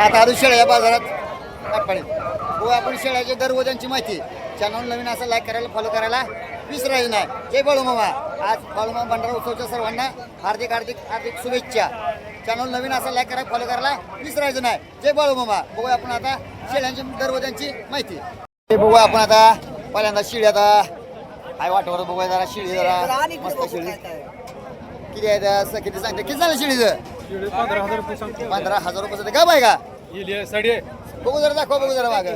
आता आलो शेळ्या बाजारात. आटपाडीत हो आपण शेळ्याच्या दररोजांची माहिती. चॅनल नवीन असं लाईक करायला फॉलो करायला विसरायचं नाही. जय बाळूमामा आज बाळूमामा भंडारा उत्सवच्या सर्वांना हार्दिक हार्दिक हार्दिक शुभेच्छा. चॅनल नवीन असं लाईक करायला फॉलो करायला विसरायचं नाही. जय बाळूमामा बघूया आपण आता शेळ्यांची दररोजांची माहिती. हे बघूया आपण आता पहिल्यांदा शिळी आता. हाय वाटवर बघूया जरा शिळी जरा. मस्त शिळी. किती आहे किती सांगते? किती झालं शिळीचं? पंधरा हजार रुपये सांगते. पंधरा हजार रुपये का साडी आहे. बघू जरा दाखवा बघू जरा माग.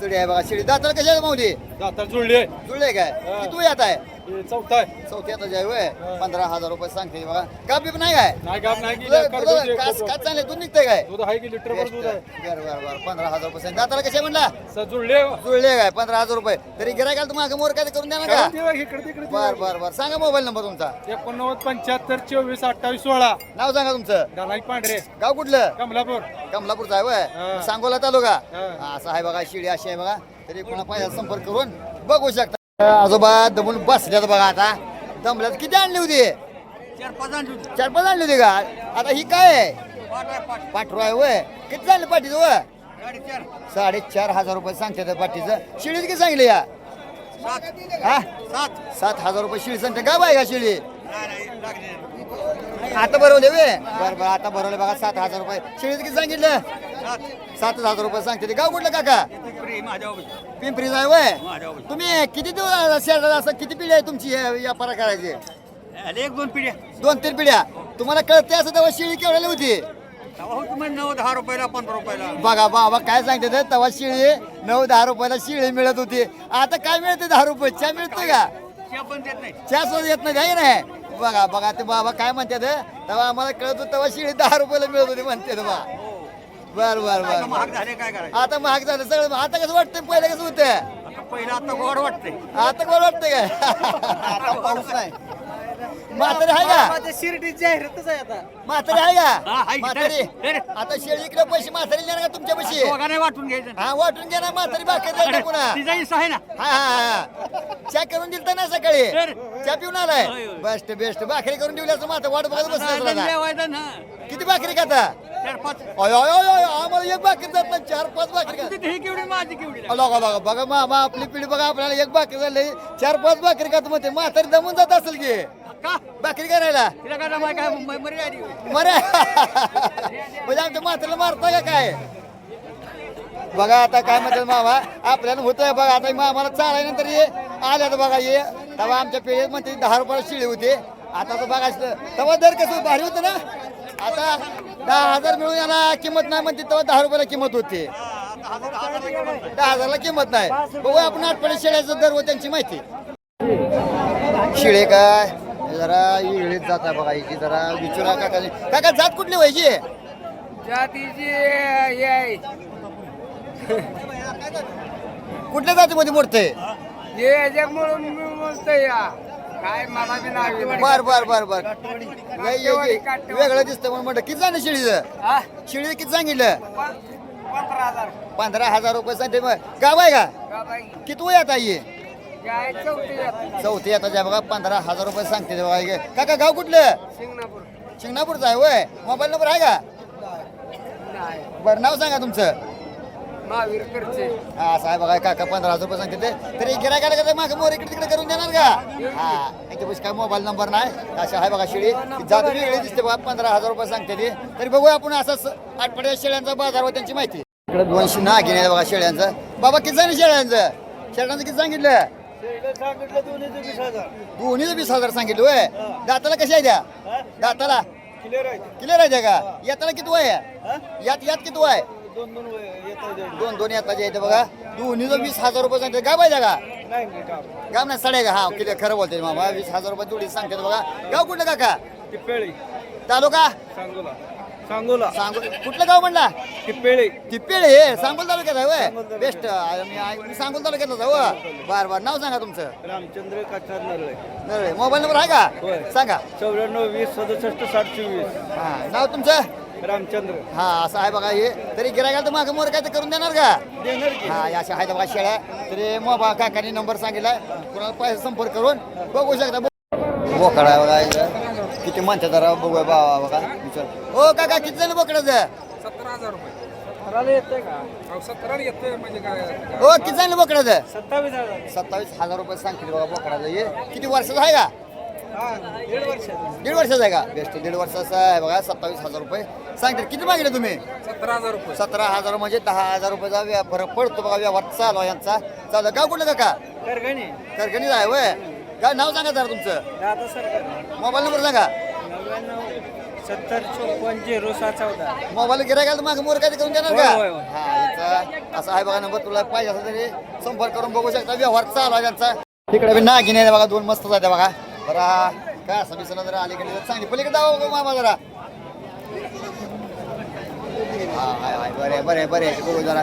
शिडी आहे बघा शिडी दाताला कशा आहे माऊली? दातार जुळली आहे. जुळले काय? हा. किती येत आहे? हे चौथा आहे चौथी आता जाय होय पंधरा हजार रुपये सांगते बघा. का बीप नाही काय? नाही गाप नाही गेली. कास कास चांगले दूध निघतंय काय? दूध आहे की लिटर दूध आहे? बर बर बर पंधरा हजार रुपये सांग. दाताला कशा म्हणला? स- जुळली जुळले काय? पंधरा हजार रुपये. तरी गिरायकाला तुम्हाला मोर काय करून द्या ना का? इकडे तिकडे बर बर बर. सांगा मोबाईल नंबर तुमचा. एकोणनव्वद पंच्याहत्तर चोवीस अठ्ठावीस सोळा. नाव सांगा तुमचं. दानाई पांढरे. गाव कुठलं? कमलापूर. कमलापूरचा आहे हा. सांगोला तालुका. हा. हा, असं आहे बघा शिडी अशी आहे बघा. तरी कोणा पाहिजे संपर्क करून बघू शकता. आजोबा दमून बसल्यात बघा आता. दमल्यात किती आणली होती? चार पाच आणली होती. चार पाच आणली होती का? आता ही काय आहे. पाठरू आहे वय किती झालं पाठीचं व साडेचार. हजार रुपये सांगते पाठीचं. शिळीच किती सांगली या? सात. हा? सात. हजार रुपये शिळी सांगते. का बाय का शिळी. आता भरवले वे बरं बरं आता भरवले बघा सात हजार रुपये. शिळीच किती सांगितलं? सात. सात हजार रुपये सांगते ते. गाव कुठलं काका? पिंपरी, माझ्या ऑफिस. पिंपरी जाय वय माझ्या ऑफिस. तुम्ही किती दिवस शेतात? असं किती पिढी आहे तुमची हे व्यापार करायची? आले एक दोन पिढ्या. दोन तीन पिढ्या. तुम्हाला कळते असं तेव्हा शिळी केवढ्याला होती? तेव्हा होती म्हणजे नऊ दहा रुपयाला पंधरा रुपयाला. बघा बाबा काय सांगते ते तेव्हा शिळी नऊ दहा रुपयाला शिळी मिळत होती. आता काय मिळते दहा रुपये? चहा मिळतोय का? चहा पण देत नाही. चहा सुद्धा येत नाही बघा बघा ते बाबा काय म्हणते ते तेव्हा आम्हाला कळत होतं तेव्हा शिळी दहा रुपयाला मिळत होती म्हणते बा बर बर आता बर महाग झाले काय करायचं? आता महाग झालं सगळं आता कसं वाटतंय? पहिलं कसं होतं आता पहिलं आता गोड वाटते आता कोण वाटतंय काय? आता पाऊस नाही. म्हातारी आहे का? शिर्डी जाहिरातच आहे आता. म्हातारी आहे हा, का आहे? म्हातारी. आता शेळी इकडे पैसे म्हातारी देणार का तुमच्या पैसे? दोघांनाही वाटून घ्यायचं. हा वाटून घ्या ना म्हातारी भाकर द्यायचा पुन्हा? तिचा हिस्सा आहे ना. हा हा हा. चहा करून दिलता ना सकाळी? तर. चहा पिऊन आलाय? होय, होय. Best best. भाकरी करून दिल्याचं माता वाट बघत बसला आता जेवायचं ना किती भाकरी खाता? चार पाच. अय अय अय अय, आम्हाला एक भाकरी जात नाही चार पाच भाकरी खाता तिथे ही केवढी माझी केवढी? अ, बघा मामा आपली पिढी बघा आपल्याला एक भाकरी झाली चार पाच भाकरी खात म्हणते? म्हातारी दमून जात असेल की. का? भाकरी करायला. तिला काय जमाय काय? आली होय. मरे म्हणजे आमच्या म्हातारीला मारता का काय? बघा आता काय म्हणतात मामा आपल्याला होतंय बघा आता मामाला चालायनंतर ये आल्यात बघा ये. तेव्हा आमच्या पिढीत म्हणते दहा रुपयाला शिळी होते. आता तर बघा तेव्हा दर कसं भारी होतं ना? आता दहा हजार मिळून याला किंमत नाही म्हणते तेव्हा दहा रुपयाला किंमत होते. आता हजार हजारला किंमत नाही. दहा हजारला किंमत नाही. बघू आपण आठवडे शेळ्याचं दर व त्यांची माहिती. शिळे काय? जरा इळीत जात आहे बघा हिची जरा विचारा काका काका जात कुठली व्हायची जातीची कुठल्या जातीमध्ये मोडते हे याच्यामुळं मी या. काय मला बी नाव येत बर बर बर बर. वेगळं दिसतं म्हणून म्हटलं किती झालं शिळीचं? हा? शिळी किती सांगितलं? प- पंधरा हजार. पंधरा हजार रुपये सांगते मग गाव आहे का? का बाई किती वय आता ये काय चौथी आता. ज्या बघा पंधरा हजार रुपये सांगते ते बघा. हे. काका गाव कुठलं? शिंगणापूर. शिंगणापूरचं आहे वय. मोबाईल नंबर आहे का? नाही. बरं नाव सांगा तुमचं. महावीर करचे हा असं आहे बघा काका पंधरा हजार रुपये सांगते ते. तरी गिरायकाला का मागं मोर इकडे तिकडे करून देणार का? हा याच्यापाशी काय मोबाईल नंबर नाही. अशी आहे बघा शेळी. जात वेगळी दिसते बघा पंधरा हजार रुपये सांगते ते. तरी बघूया आपण असंच आठवड्या शेळ्यांचा बाजार व त्यांची माहिती. इकडे दोनशे ना घेणे बघा शेळ्यांचं. बाबा किती झालं शेळ्यांचं? शेळ्यांचं किती सांगितलं? दोन्हीचं वीस हजार. सांगितलं होय? दाताला कशा आहे त्या दाताला? क्लिअर आहे त्या का? येताला किती वय आहे? यात यात किती वय आहे? दोन दोन येताचे येते बघा. दोन्हीचं वीस हजार रुपये सांगते. काय पाहिजे का? गाव नाही. साडे का? हा किती खरं बोलते मामा. वीस हजार रुपये जोडी सांगते बघा. गाव कुठलं काका? टिपेळी तालुका? सांगोला. सांगोला. सांगू कुठलं गाव म्हणला? टिपेळी हे सांगोल तालुक्यात आहे वय बेस्ट. मी सांगोल तालुक्यातच आहे हो बर बर. नाव सांगा तुमचं. रामचंद्र काठार नरळे. नरळे. मोबाईल नंबर आहे का. सांगा. चौऱ्याण्णव वीस सदुसष्ट साठ चोवीस. हा नाव तुमचं? रामचंद्र. हा असं आहे बघा हे. तरी गिरायला तर मागं मोर काय ते करून देणार का? देणार की. हा या अशा आहेत बघा शेळ्या. तरी मोबा काकाने नंबर सांगितलाय. कुणाला पैसे संपर्क करून बघू शकता. बोकडा आहे बघा इथं. किती म्हणते जरा बघूया बाबा बघा. विचार. हो काका किती झालं बोकडाचं? सतरा सतरा हजार रुपये. अहो येतोय म्हणजे काय? हो किती सांगितलं बोकडाचं? सत्तावीस हजार. सत्तावीस हजार रुपये सांगतील बघा बोकडाचं हे. किती वर्षाचं आहे का? दीड वर्ष. दीड वर्षाचा आहे का? बेस्ट दीड वर्षाचा आहे बघा सत्तावीस हजार रुपये. सांगतील किती मागितले तुम्ही? सतरा हजार रुपये. सतरा हजार म्हणजे दहा हजार रुपयाचा व्या- फरक पडतो बघा व्यवहार चालू आहे यांचा. चालू गाव कुठलं काका? करगणी. आहे वय काय नाव सांगा जरा तुमचं. दादा सरकार. मोबाईल नंबर सांगा. नव्याण्णव सत्तर चोपन्न झिरो सहा चौदा. मोबाईल गिरायला तर मागे मोर काय करून देणार का? होय, होय, होय. हा याचा असा आहे बघा नंबर तुला पाहिजे असेल तरी संपर्क करून बघू शकता. व्यवहार चालू आहे त्यांचा. तिकडे बी नागिन बघा दोन मस्त जाते बघा. बरा काय असं दिसलं जरा अलीकडे जरा चांगली पलीकडे जावं बघू मामा जरा? हा हाय हाय बरे बरे बरे. बघू जरा.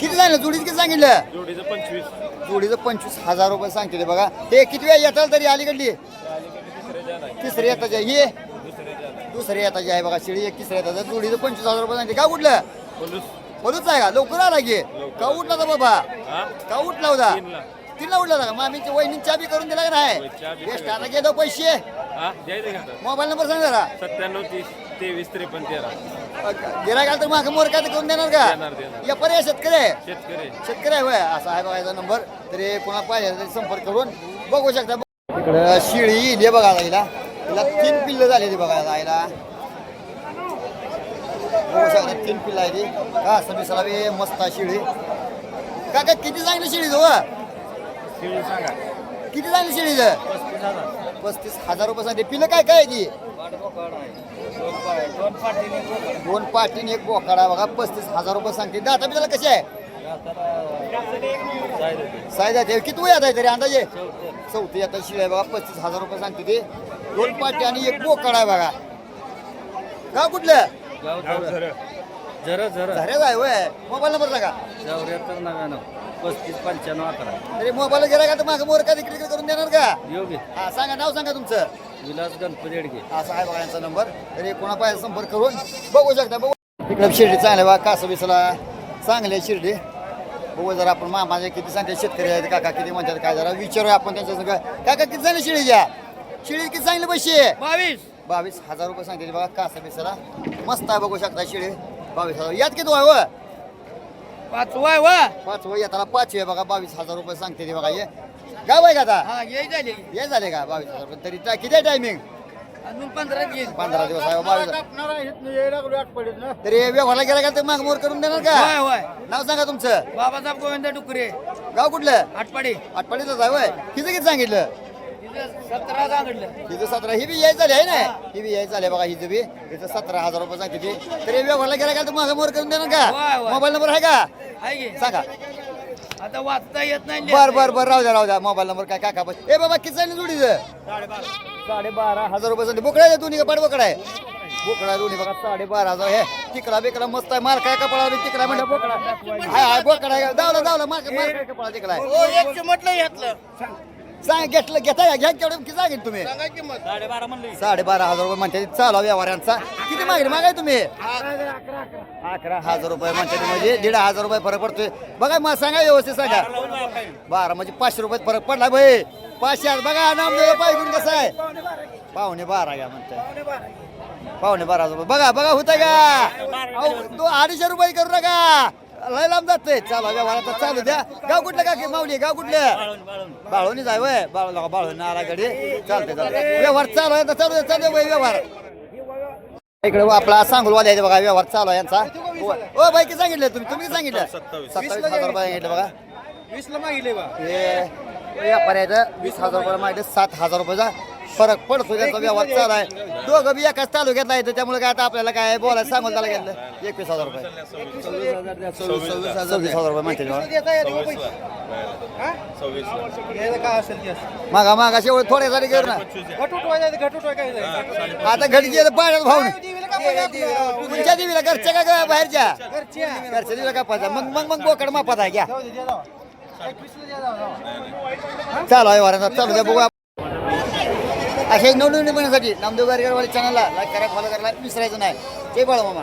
किती सांगितलं? जोडीचं किती सांगितलं? जोडीचं पंचवीस. जोडीचं पंचवीस हजार रुपये सांगते बघा. ते किती वेळ येतात तरी अलीकडली? तिसरी येताची आहे. ही? दुसरी येताची आहे बघा शिळी एक तिसरी आहे. जोडीचं पंचवीस हजार रुपये सांगते का कुठलं बोलूच आहे का? लवकर आला की? का उठला होता बाबा? का उठला होता? तीनला उठला होता का? मामीची वहिनी चाबी करून दिला का नाही? बेस्ट आता घेतो पैसे. मोबाईल नंबर सांग जरा. सत्त्याण्णव तीस तेवीस त्रेपन्न तेरा. गिराय तर मागं? मोर काय करून देणार का? देणार. या पर्याय शेतकरी आहे. शेतकरी शेतकरी आहे होय. असा आहे बघायचा नंबर. तरी कोणा पाहिजे तरी संपर्क करून बघू शकता. इकडं शिळी इली बघा हिला. तिला तीन पिल्लं झालेली बघायला आईला बघू शकता तीन पिल्लं आहे ती. का दिसायला बी मस्त आहे शिळी. काका किती चांगली शिळी सांगा. किती चांगली शिळी पस्तीस हजार. पस्तीस हजार रुपये सांगते पिल्लं काय काय आहे ती? दोन पाटीने दोन पाटीन एक बोकाडा. बघा. पस्तीस हजार रुपये सांगते दाता बी त्याला कशी आहे? साईज आहे किती वयात आहे तरी अंदाजे? चौथी. आता शिळ आहे बघा. पस्तीस हजार रुपये सांगते ते. दोन पाटी आणि एक बोकड आहे बघा. गाव कुठलं? जरा जरा झऱ्याच आहे वय. मोबाईल नंबर सांगा. चौऱ्याहत्तर नव्याण्णव. पस्तीस पंच्याण्णव अकरा. तरी मोबाईल गेला का? तर मागं मोर का तिकडे करून देणार का? योगी हा सांगा नाव सांगा तुमचं. विलास गणपती येडगे. असा आहे बघा यांचा नंबर. तरी कोणा पाहिजे संपर्क करून बघू शकता. बघू. इकडे शिर्डी चांगले बघा कासं बिसला चांगले आहे शिर्डी. बघू जरा आपण मामाचे किती सांगते शेतकरी आहेत काका किती म्हणतात काय जरा विचारूया आपण त्यांच्या सगळं काका किती झाले शिळीच्या शिळी किती चांगले पैसे बावीस. बावीस हजार रुपये सांगते बघा कासा बिसाला मस्त आहे बघू शकता शिळी बावीस हजार. यात किती आहे व पाच वाय वा पाच वय येताना पाच आहे बघा बावीस हजार रुपये सांगते ते बघा ये. गाव आहे का आता? हा ये झाले. हे झाले का? बावीस हजार रुपये. तरी टा- किती आहे टायमिंग अजून पंधरा घेईल पंधरा दिवस आहे बावीस तरी व्यवहारला गेला का तर माग मोर करून देणार का? वाय वाय नाव सांगा तुमचं. बाबासाहेब गोविंद डुकरे. गाव कुठलं? आटपाडी. आठपाडीच आहे वय किती किती सांगितलं? सतरा सांगितलं हिचं सतरा ही बी याय झाली आहे ना? ही बी याय झाली बघा हिचं बी. हिचं सतरा हजार रुपये सांगते ती. तरी व्यवहारला गेला का तर माग मोर करून देणार का. मोबाईल नंबर आहे का? आहे की? सांगा. आता वाचता येत नाही बर बर बर राहू द्या राहू द्या. मोबाईल नंबर काय काका बस ए बाबा किती झाली जोडीचं? साडेबारा हजार रुपये सांगते. बोकडा आहे दोन्ही का पाड बोकडा आहे बोकडा दोन्ही बघा साडेबारा हजार. हे तिकडा बिकडा मस्त आहे. मार काय कपडा तिकडा म्हणजे बोकडा हाय हाय बोकडा आहे दावला दावला. मार मार. काय कपडा तिकडा आहे. म्हटलं यातलं. सांग घेतलं घेता घ्या केवढं किती सांगेल तुम्ही. सांगा किंमत साडेबारा म्हणले साडेबारा हजार रुपये म्हणते चालू व्यवहारांचा. किती मागणी मागाय तुम्ही? अकरा हजार रुपये म्हणते ते म्हणजे दीड हजार रुपये फरक पडतोय. बघा मग सांगा व्यवस्थित सांगा. बारा म्हणजे पाचशे रुपये फरक पडला भाई. पाचशे आज बघा नामदेव पाहिजे कसं आहे? पावणे बारा घ्या म्हणते. पावणे बारा हजार रुपये. बघा बघा होतंय का? अहो, दो अडीचशे रुपये करू नका. लय लांब जाते चालू व्यवहाराचा चालू द्या. गाव कुठलं का की माऊली गाव कुठलं? बाळवणी जाय वय. बाळू बाळून आला गडी. चालते चालते व्यवहार चालू आहे चालू आहे, चालू बाई व्यवहार. इकडे आपला सांगोलवाले आहे बघा व्यवहार चालू आहे यांचा. ओ बाई किती सांगितलं तुम्ही तुम्ही किती सांगितलं? सत्तावीस. हजार रुपये सांगितलं बघा. वीसला मागितले बा. हे व्यापारी आहेत. वीस हजार रुपये माहिती सात हजार रुपयाचा फरक पडतो त्याचा व्यवहार चालू आहे. दोघं बी एकाच तालुक्यातला येतं त्यामुळे काय आता आपल्याला काय बोलायला सांगून त्याला घेतलं एकवीस हजार रुपये. सव्वीस हजार रुपये माहिती मागा मागा शेवट थोडे सारे घेऊ ना. आता घडी गेलं पाण्यात भाऊन. तुमच्या देवीला घरच्या का ग- बाहेरच्या? घरच्या. देवीला का पाहिजे मग मग मग बोकड मापात आहे घ्या. चालू आहे वारा चालू द्या बघू अशा नवनवीन बनण्यासाठी नामदेव गारगरवाडी चॅनलला लाईक करा फॉलो करायला विसरायचं नाही. ते बळ मामा